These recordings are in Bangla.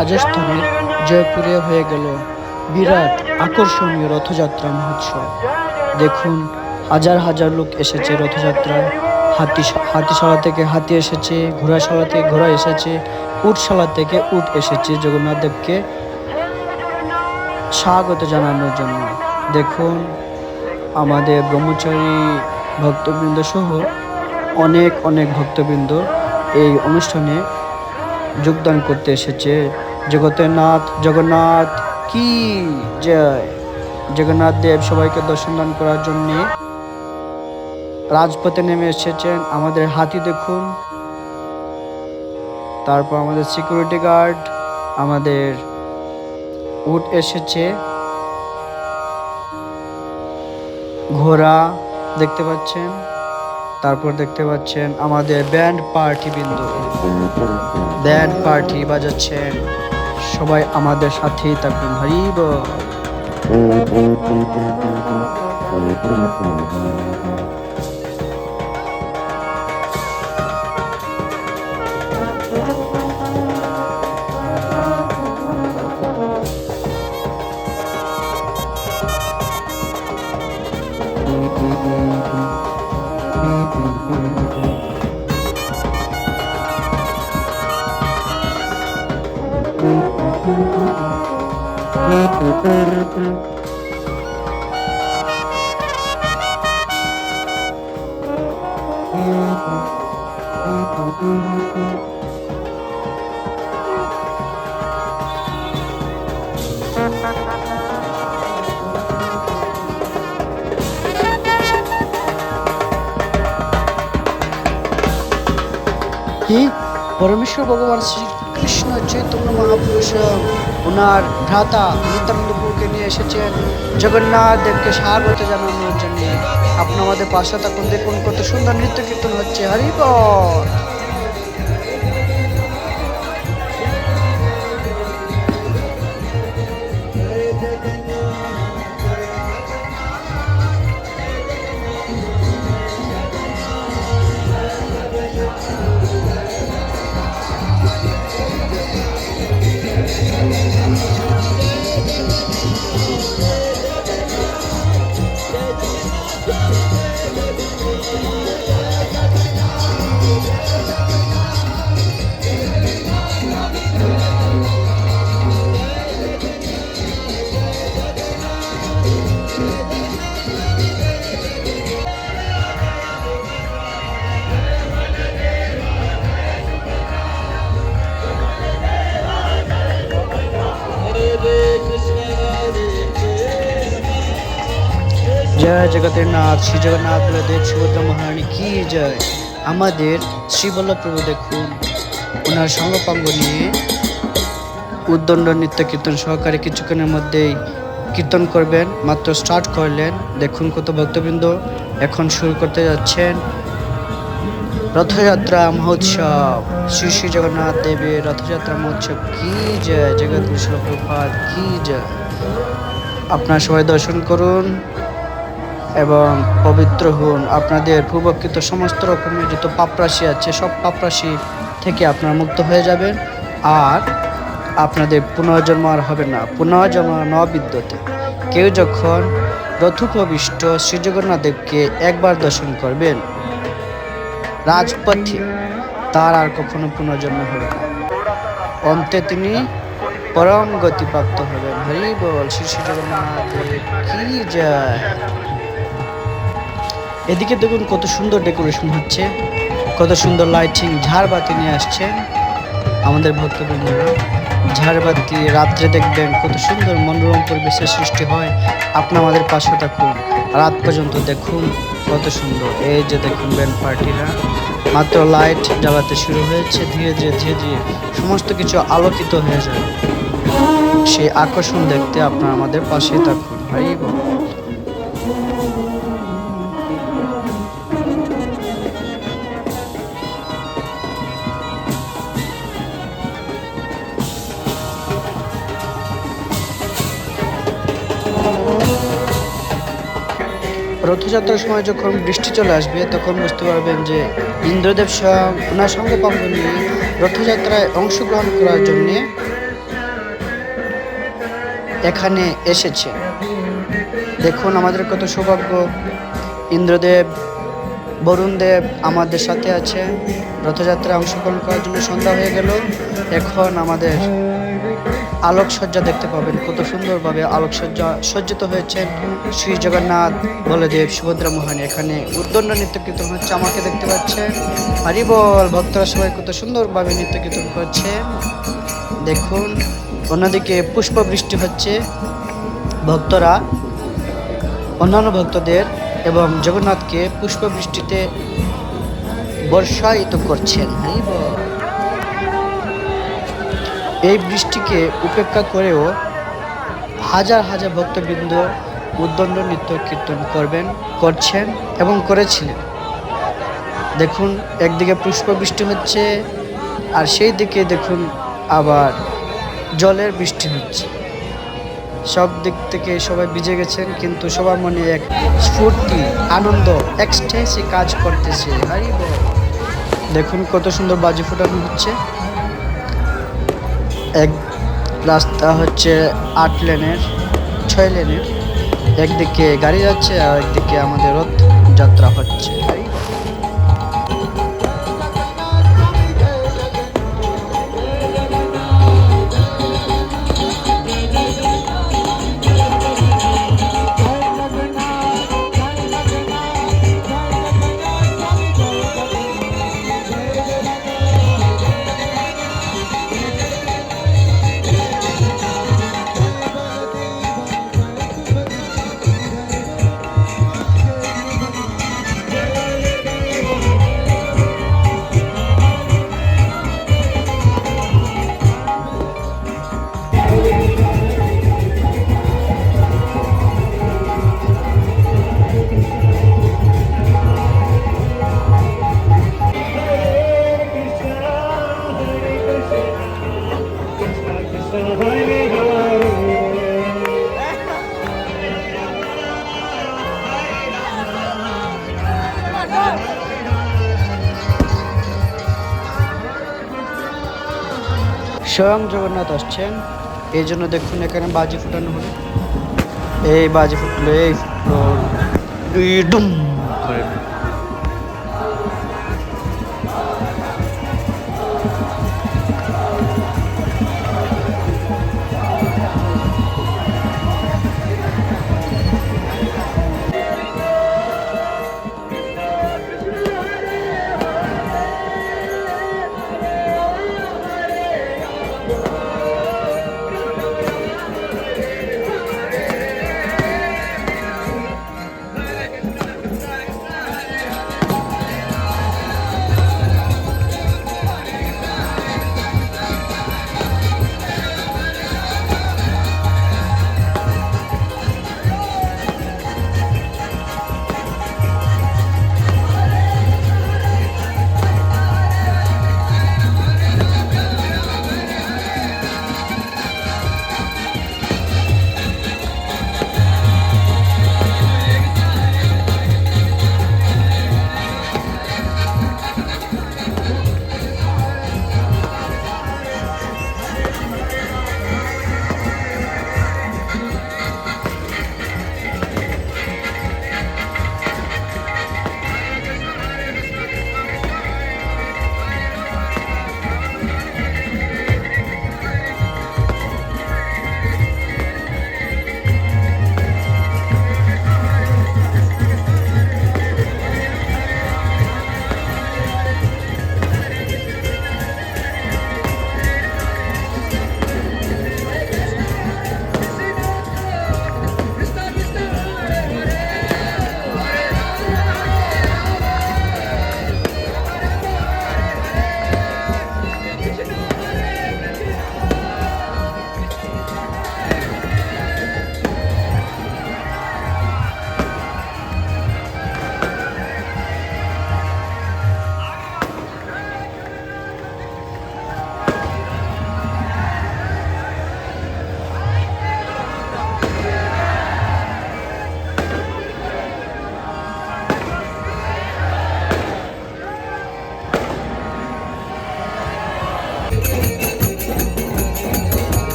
রাজস্থানের জয়পুরে হয়ে গেল বিরাট আকর্ষণীয় রথযাত্রা মহোৎসব। দেখুন, হাজার হাজার লোক এসেছে রথযাত্রায় হাতি হাতিশালা থেকে হাতি এসেছে, ঘোড়াশালা থেকে ঘোড়া এসেছে, উটশালা থেকে উট এসেছে জগন্নাথ দেবকে। স্বাগত জানানোর জন্য। দেখুন, আমাদের ব্রহ্মচারী ভক্তবৃন্দ সহ অনেক অনেক ভক্তবৃন্দ এই অনুষ্ঠানে যোগদান করতে এসেছে। জগতের নাথ, জগন্নাথ কি জয়। জগন্নাথ দেব সবাইকে দর্শন দান করার জন্যে রাজপথে নেমে এসেছেন। আমাদের হাতি দেখুন। তারপর আমাদের সিকিউরিটি গার্ড আমাদের উট এসেছে। ঘোড়া দেখতে পাচ্ছেন। তারপর দেখতে পাচ্ছেন আমাদের band party Bindu. Band party বাজাচ্ছেন। সবাই আমাদের সাথেই থাকুন হরিব কি পরমেশ্বর ভগবান শ্রীকৃষ্ণ চৈতন্য মহাপুরুষ, ওনার ভ্রাতা নিত্যানন্দপুরকে নিয়ে এসেছেন। জগন্নাথ দেবকে স্বাগত জানানোর জন্য। আপনার আমাদের পাশে থাকুন, দেখুন কত সুন্দর নৃত্য কীর্তন হচ্ছে। হরিবল জগতের নাথ শ্রী জগন্নাথ বলদেব সুভদ্রা মহারানী, কি জয়? আমাদের শ্রীবল্লভ প্রভু দেখুন, ওনার সঙ্গপাঙ্গ নিয়ে উদ্দণ্ড নৃত্য কীর্তন সহকারে কিছুক্ষণের মধ্যেই কীর্তন করবেন, মাত্র স্টার্ট করলেন। দেখুন কত ভক্তবৃন্দ এখন শুরু করতে যাচ্ছেন। রথযাত্রা মহোৎসব, শ্রী শ্রী জগন্নাথ দেবের রথযাত্রা মহোৎসব, কি জয়? জগৎগুরু শিলপ্রপাত কি জয়? আপনার সবাই দর্শন করুন। এবং পবিত্র হন। আপনাদের পূর্বকৃত সমস্ত রকমের যত পাপরাশি আছে, সব পাপরাশি থেকে আপনারা মুক্ত হয়ে যাবেন। আর আপনাদের পুনর্জন্ম আর হবে না। পুনর্জন্ম নবিদ্যতে কেউ যখন রথুপবিষ্ট শ্রী জগন্নাথদেবকে একবার দর্শন করবেন, রাজপথে তার আর কখনো পুনর্জন্ম হবে না। অন্তে তিনি পরম গতিপ্রাপ্ত হবেন। হরি বল, শ্রী শ্রী জগন্নাথ কি যায় এদিকে দেখুন কত সুন্দর ডেকোরেশন হচ্ছে, কত সুন্দর লাইটিং, ঝাড়বাতি নিয়ে আসছেন আমাদের ভক্তবৃন্দরা। ঝাড়বাতি রাত্রে দেখবেন কত সুন্দর মনোরম পরিবেশের সৃষ্টি হয়। আপনি আমাদের পাশে থাকুন, রাত পর্যন্ত দেখুন কত সুন্দর। এই যে দেখুন ব্যান্ড পার্টিরা, মাত্র লাইট জ্বালাতে শুরু হয়েছে, ধীরে ধীরে ধীরে ধীরে সমস্ত কিছু আলোকিত হয়ে যায়। সেই আকর্ষণ দেখতে আপনারা আমাদের পাশে থাকুন। ভাই রথযাত্রার সময় যখন বৃষ্টি চলে আসবে, তখন বুঝতে পারবেন যে ইন্দ্রদেব স্বয়ং ওনার সঙ্গে পাঙ্গ নিয়ে রথযাত্রায় অংশগ্রহণ করার জন্যে এখানে এসেছে। দেখুন আমাদের কত সৌভাগ্য। ইন্দ্রদেব, বরুণদেব আমাদের সাথে আছে। রথযাত্রায় অংশগ্রহণ করার জন্য সন্ধ্যা হয়ে গেল। এখন আমাদের আলোকসজ্জা দেখতে পাবেন। কত সুন্দরভাবে আলোকসজ্জা সজ্জিত হয়েছে। শ্রী জগন্নাথ বলদেব সুভদ্রা মোহন এখানে উদ্দণ্ড নৃত্য কীর্তন হচ্ছে, আমাকে দেখতে পাচ্ছেন হারিবল ভক্তরা সবাই কত সুন্দরভাবে নৃত্য কীর্তন করছে। দেখুন, অন্যদিকে পুষ্প বৃষ্টি হচ্ছে। ভক্তরা, অন্যান্য ভক্তদের এবং জগন্নাথকে পুষ্প বৃষ্টিতে বর্ষায়িত করছেন। হারিবল এই বৃষ্টিকে উপেক্ষা করেও হাজার হাজার ভক্তবৃন্দ উদ্দণ্ড নৃত্য কীর্তন করবেন, করছেন এবং করেছিলেন। দেখুন, একদিকে পুষ্প বৃষ্টি হচ্ছে আর সেই দিকে দেখুন আবার জলের বৃষ্টি হচ্ছে। সব দিক থেকে সবাই ভিজে গেছেন, কিন্তু সবার মনে এক স্ফূর্তি, আনন্দ এক্সটেসি কাজ করতেছে। হারি দেখুন কত সুন্দর বাজি ফোটানো হচ্ছে। এক রাস্তা হচ্ছে আট লেনের, ছয় লেনের। একদিকে গাড়ি যাচ্ছে আর একদিকে আমাদের রথ যাত্রা হচ্ছে। স্বয়ং জগন্নাথ আসছেন। এই জন্য দেখুন এখানে বাজি ফুটানো হলো। এই বাজি ফুটলো এই ফুটলো ডুম করে।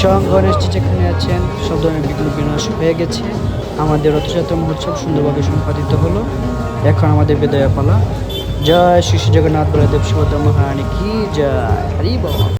স্বয়ং গণেশজি যেখানে আছেন। সব ধরনের বিঘ্ন বিনাশ হয়ে গেছে। আমাদের রথযাত্রা মহোৎসব সুন্দরভাবে সম্পাদিত হলো। এখন আমাদের বেদয়া পালা জয় শ্রী জগন্নাথ বলদেব সুভদ্রা মহারানী কি জয়। হরি বল।